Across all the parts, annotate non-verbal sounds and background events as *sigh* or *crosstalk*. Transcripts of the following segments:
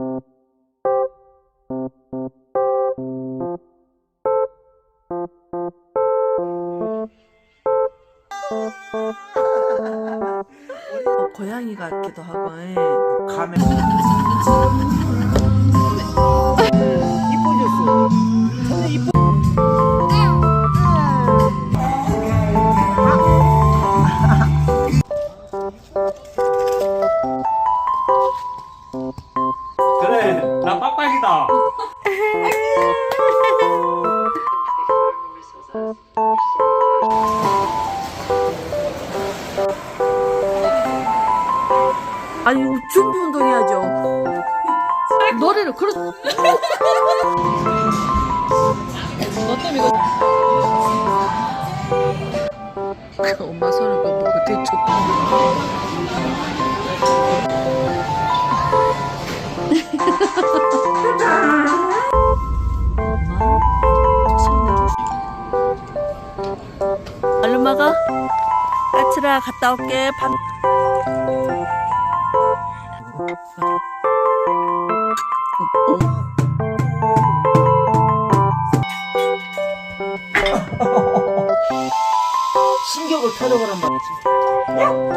어, 고양이 같기도 하고. 예. 가면 노래를 그렇. 너 때문에 이거. 그 엄마 손을 보고 대충. 얼른 먹어. 까칠아 갔다 올게. 밥. 신경을 타령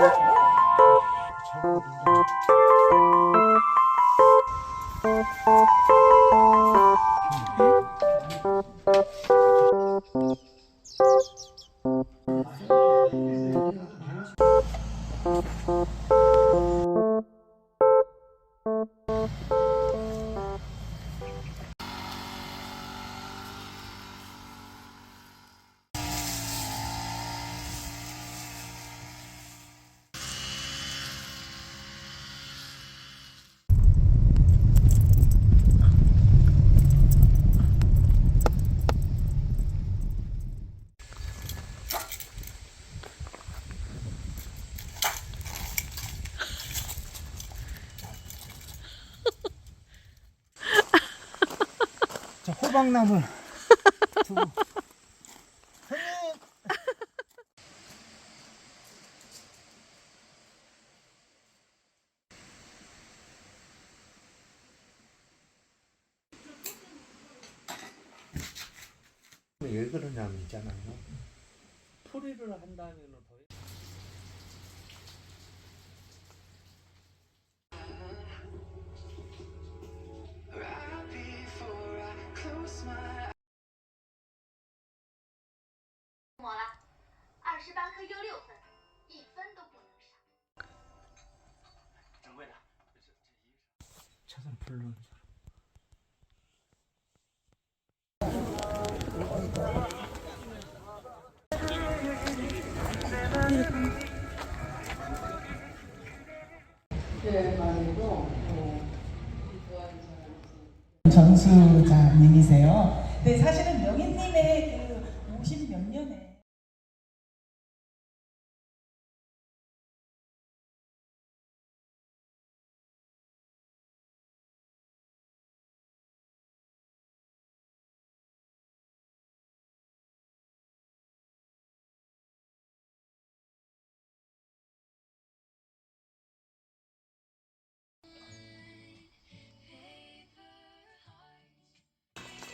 호박나물 두고. 형님. 왜 그러냐면 있잖아요. 풀이를 한다면 차선 불러. 전수자님이세요. 네, 사실은 명희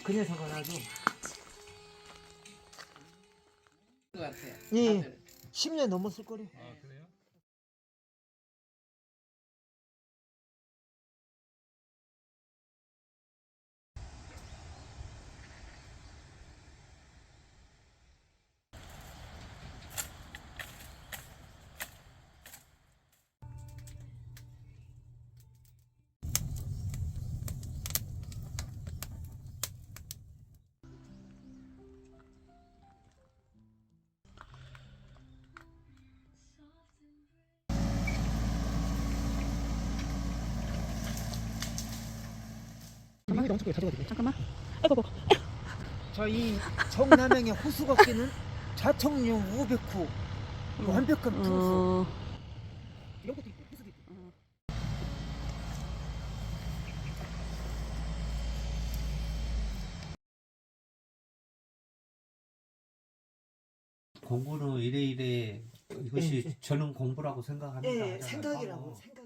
그 녀석은 아주 것 같아요. 예, 10년 넘었을 거래. 잠깐만. 저희 정남향의 호수걷기는 좌청류, 우백후, 그 완벽한 풍수 어, 이런 것도 있고 호수도 있고. 공부는 이래 이래 이것이 저는 공부라고 생각합니다 예, 하잖아요. 생각이라고 어. 생각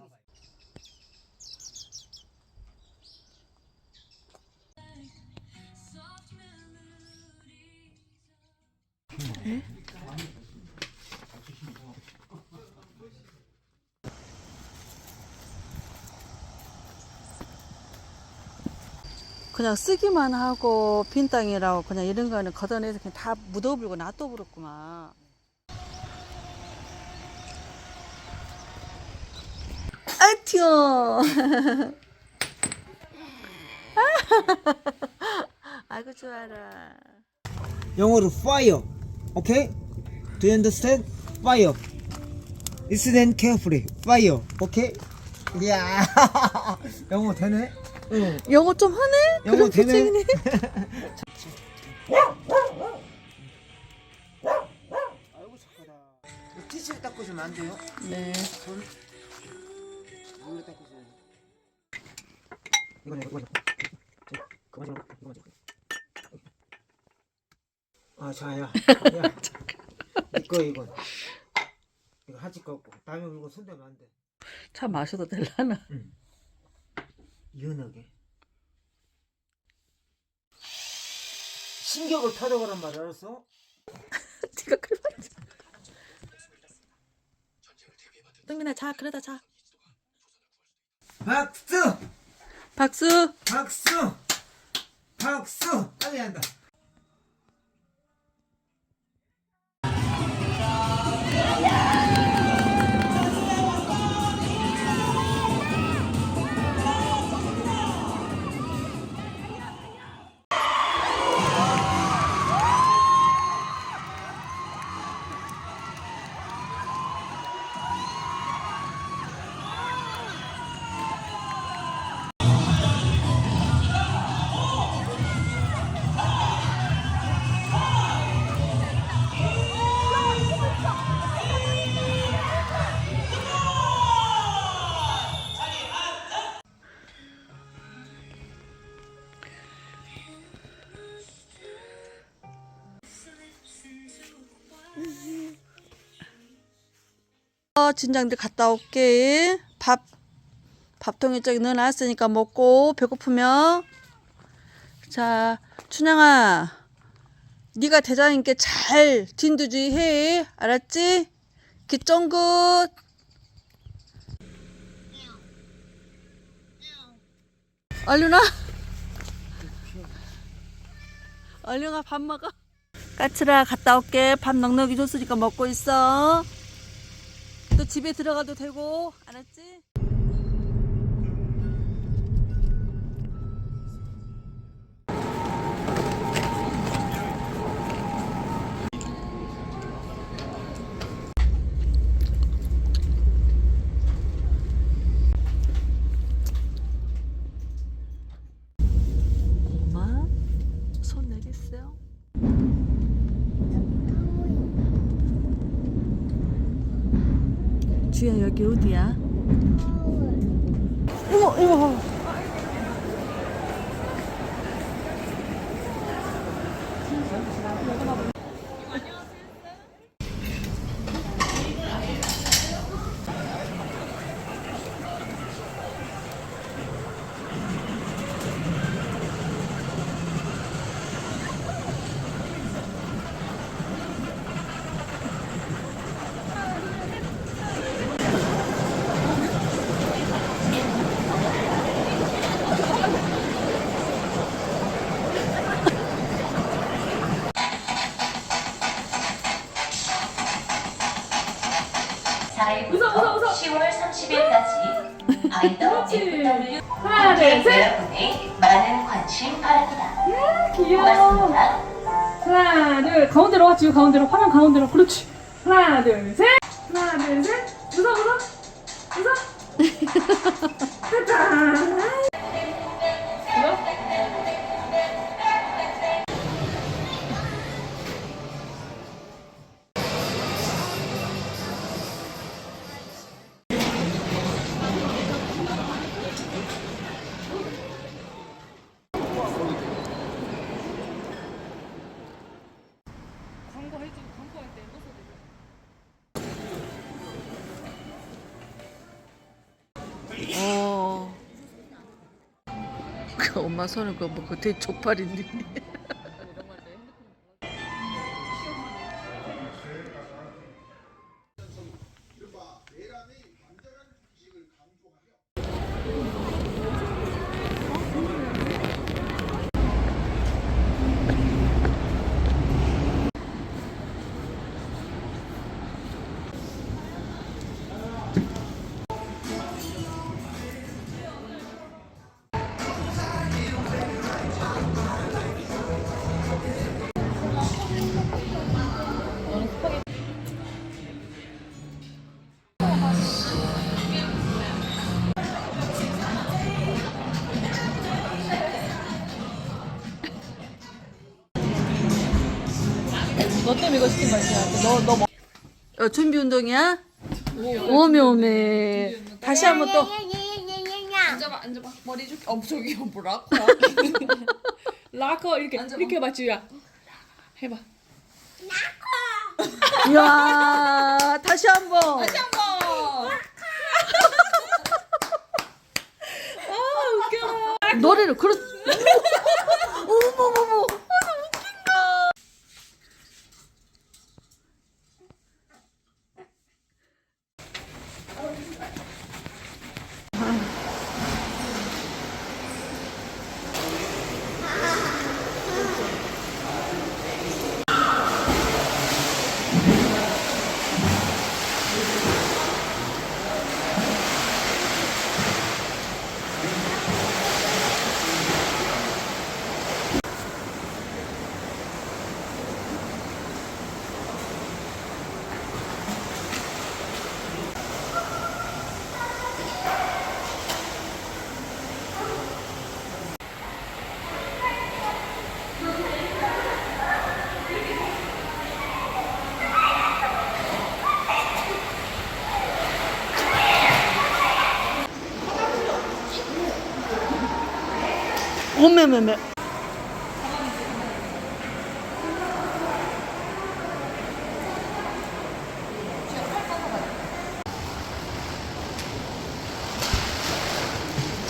그냥 쓰기만 하고 빈 땅이라고 그냥 이런 거는 걷어내서 그냥 다 묻어버리고 놔둬버렸구만. 아, 튀어. *laughs* 아이고, 좋아라. 영어로 fire. Okay? Do you understand? Fire. Listen carefully. Fire. Okay? 야. *laughs* 영어 되네? 응. 영어 좀 하네? 영어 그런 되네? 표정이네. 아이고 착하다. 티슈 닦아주면 안 돼요? 네. 손. 물로 닦아줘요. 이거 이거 이거. 그만 좀 이거 좀. 아 자야. 야. *laughs* 이거 이거. 이거 하지 거 없고 다음에 물고 손대면 안 돼. 차 마셔도 될라나? 이은하게. 신경을 타령하란 말 알았어? 네가 그래 말이야. 땡민아 자 그러다 자. 박수! 박수. 박수! 박수! 빨리 한다. 어, 진장들 갔다 올게. 밥 밥통에 저기 넣어놨으니까 먹고 배고프면. 자 춘향아 네가 대장님께 잘 진두지휘해. 알았지? 기쫑긋 얼른 와 얼른 와밥 먹어. 까칠아 갔다 올게. 밥 넉넉히 줬으니까 먹고 있어 너 집에 들어가도 되고 알았지? 주야 여기 어디야? 어머 이거 봐. 함께 여러분의 많은 관심 바랍니다. 고맙습니다. 하나 둘 가운데로 와 지금 가운데로. 화면 가운데로. 그렇지. 하나 둘 셋 엄마 손은 그거 뭐 그때 족발인데. 이거 시킨 거지. 너너 뭐? 어, 준비 운동이야? 오메 오메. 다시 한번 또. 앉아봐 앉아봐 머리 줄게. 어 저기요 뭐라고? *laughs* 라커 이렇게 이렇게 해봐 지우야. 해봐. 이야, 다시 한 번. 다시 한번. 노래를 그렇. *laughs* 어머머머. 어메메메.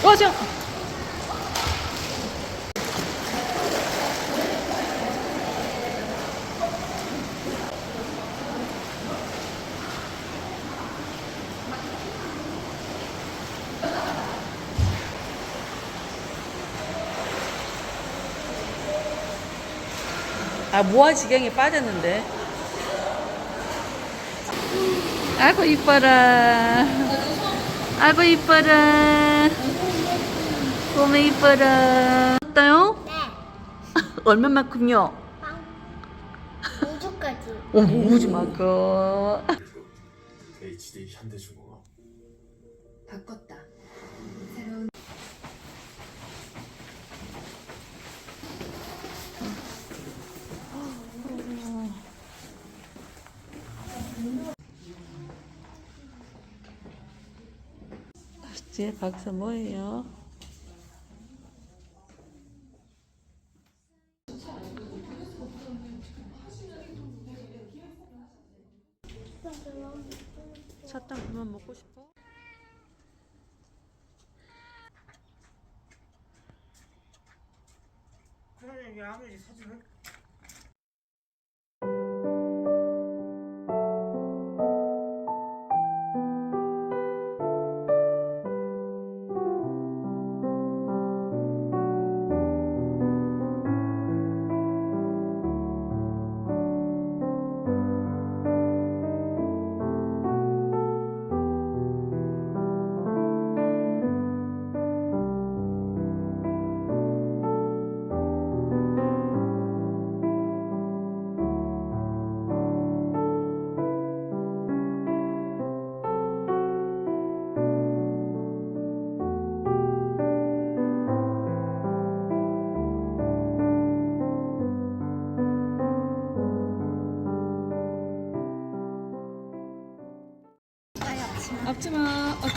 맞아. 아, 모아 지경이 빠졌는데. 아이고, 이뻐라. 아이고, 이뻐라. 꼬매 이뻐라. 어때요? 네. *laughs* 얼마만큼요? 우주까지. 어, 우주만큼. HD 현대중 제 박사 뭐예요?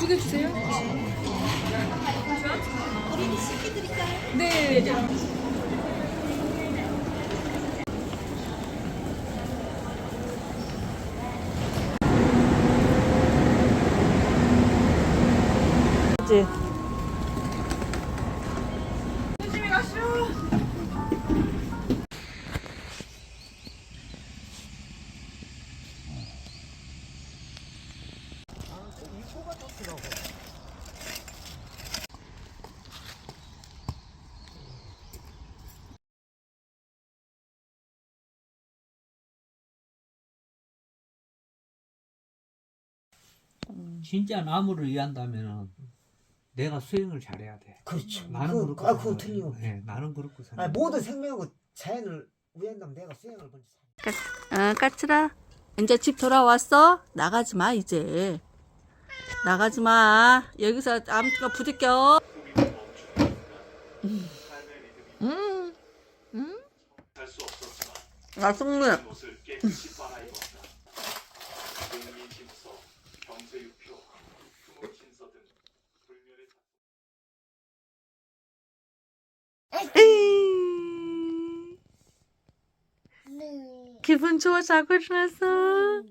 두 개 주세요. 우리 시켜드릴까요? 네. 그치? 진짜 나무를 위한다면 내가 수행을 잘해야 돼. 그렇죠. 나는 그, 그렇고 아, 그거. 틀림없어. 예, 나는 그렇고 생각. 아, 모든 생명하고 자연을 위한다면 내가 수행을 먼저 사. 아, 까칠아. 이제 집 돌아왔어? 나가지 마, 이제. 나가지 마. 여기서 아무튼가 부딪혀. 음. 음. 음. 아, 승리. *laughs* 기분 좋아 자고 일어났어.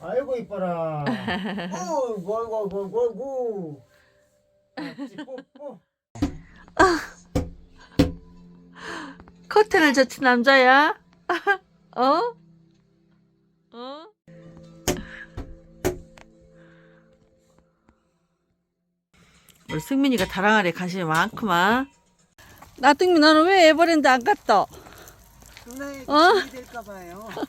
아이고 이뻐라. 어이구 아이고 아이고 아이고 아이고. 뽀뽀. 커튼을 젖힌 남자야? *laughs* 어? 어? 우리 승민이가 다랑아리에 관심이 많구만. 나승민 너는 왜 에버랜드 안 갔어? 누나의 어? 이 될까 봐요. 어?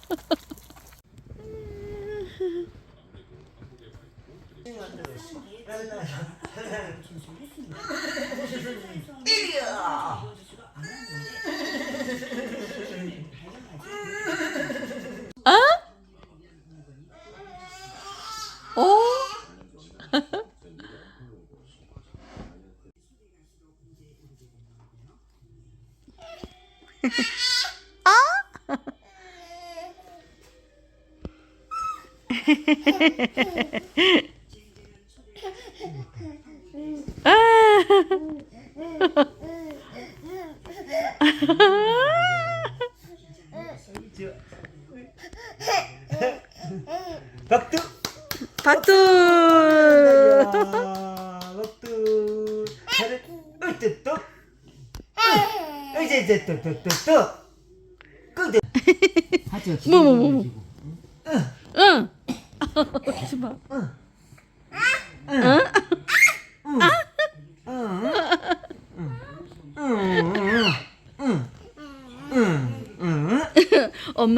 박두. 박두! 박두. 잘해. 으뜨 또. 이제 이제 또 또 또 또. 끄대. 하죠. 뭐, 뭐, 뭐, 뭐. 응! 하지 마.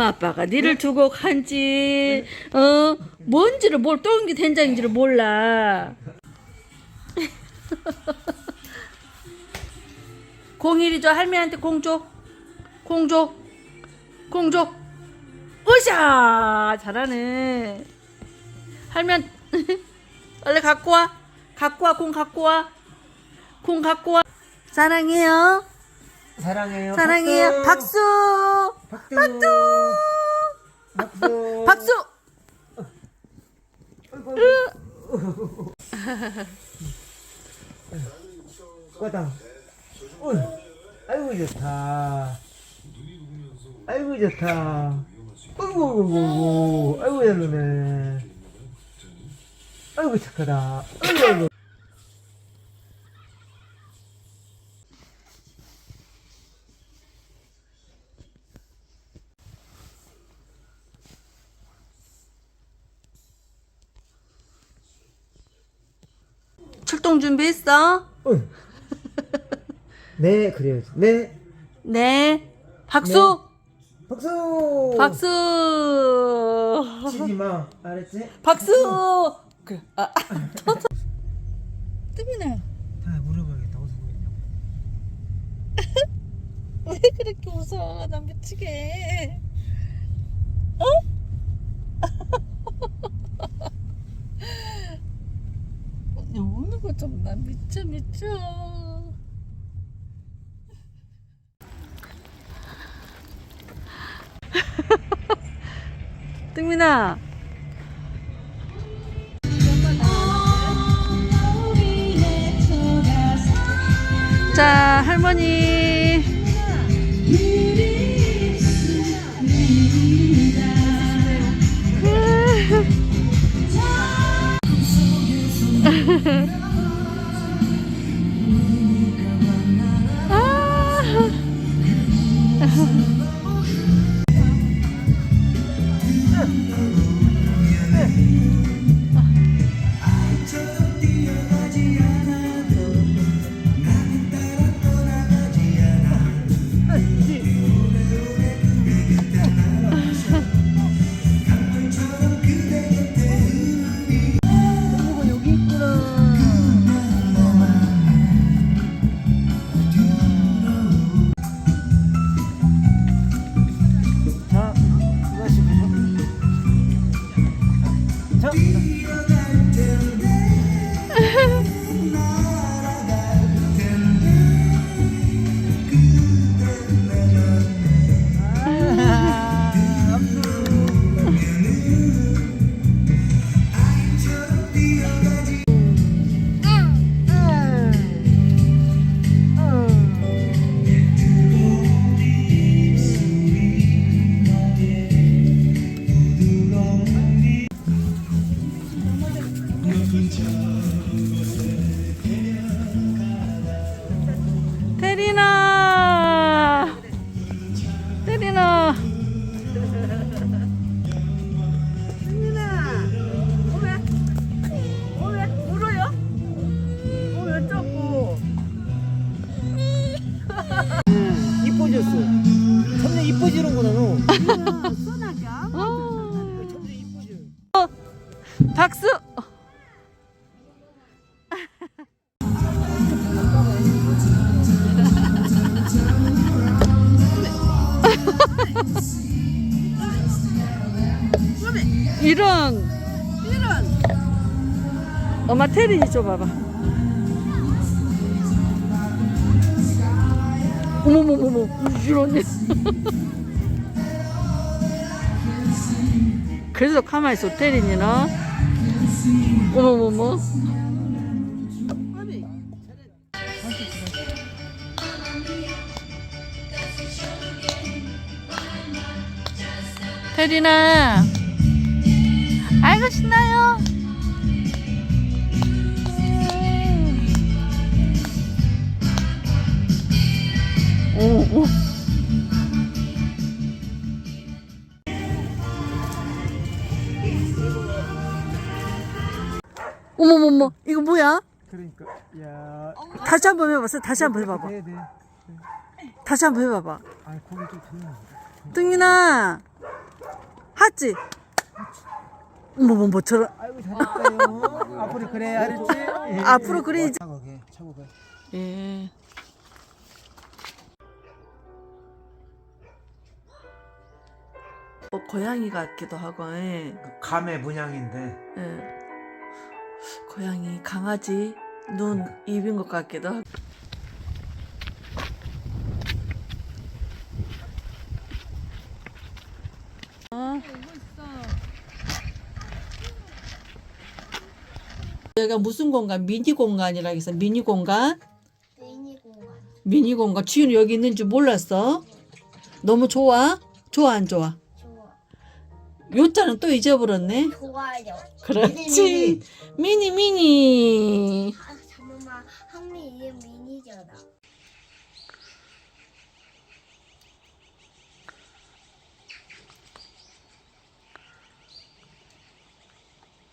엄마 아빠가 니를 두고 간지. 어? 뭔지를 뭘 똥인지 된장인지를 몰라. *laughs* 공일이 줘 할머니한테 공 줘. 공 줘. 공줘. 으쌰! 잘하네. 할머니 *laughs* 빨리 갖고 와. 갖고 와 공 갖고 와 공 갖고 와. 사랑해요 사랑해요. 사랑해요 박수. 박두. 박수. 박수 꺼다. 어이, 아이고 좋다. 아이고 좋다. 아이고 아이고 아이고 아이고 잘노네. 아이고 착하다. 아이고 아이고. 출동 준비했어? 어이. 네 그래야지. 네 네 박수 박수. 박수 치지 마. 알았지? 박수 그래 아, 아, 더, 더. 뜨미나 다 물어봐야겠다. 어디서 보겠냐고. *laughs* 왜 그렇게 웃어 나 미치게 어? *laughs* 언니 우는 거좀나 미쳐 미쳐. *laughs* 뜨민아. 자 할머니 *laughs* 엄마 테린이 줘봐봐. 어머머머머 이런 *laughs* 그래도 가만히 있어 테린이는 어머머머. 테린아 아이고 신나요 어머머머 이거 뭐야? 그러니까 야 다시 한번 해봐서 다시 한번 해봐봐 네, 네. 다시 한번 해봐봐 아 고기 좀 들려. 뚱이나 하지 어머머 뭐처럼 아이고 잘했어요. 앞으로 그래 알았지? 예. 앞으로 그래야지. 차고게 차고게. 예. 뭐 고양이 같기도 하고, 예. 감의 문양인데 예. 고양이, 강아지, 눈, 입인 것 같기도 하고. 어. 여기가 무슨 공간? 미니 공간이라 해서 미니 공간? 미니 공간. 미니 공간. 지윤이 여기 있는 줄 몰랐어? 너무 좋아? 좋아 안 좋아? 요자는 또 잊어버렸네. 좋아요. 그렇지. 미니 미니.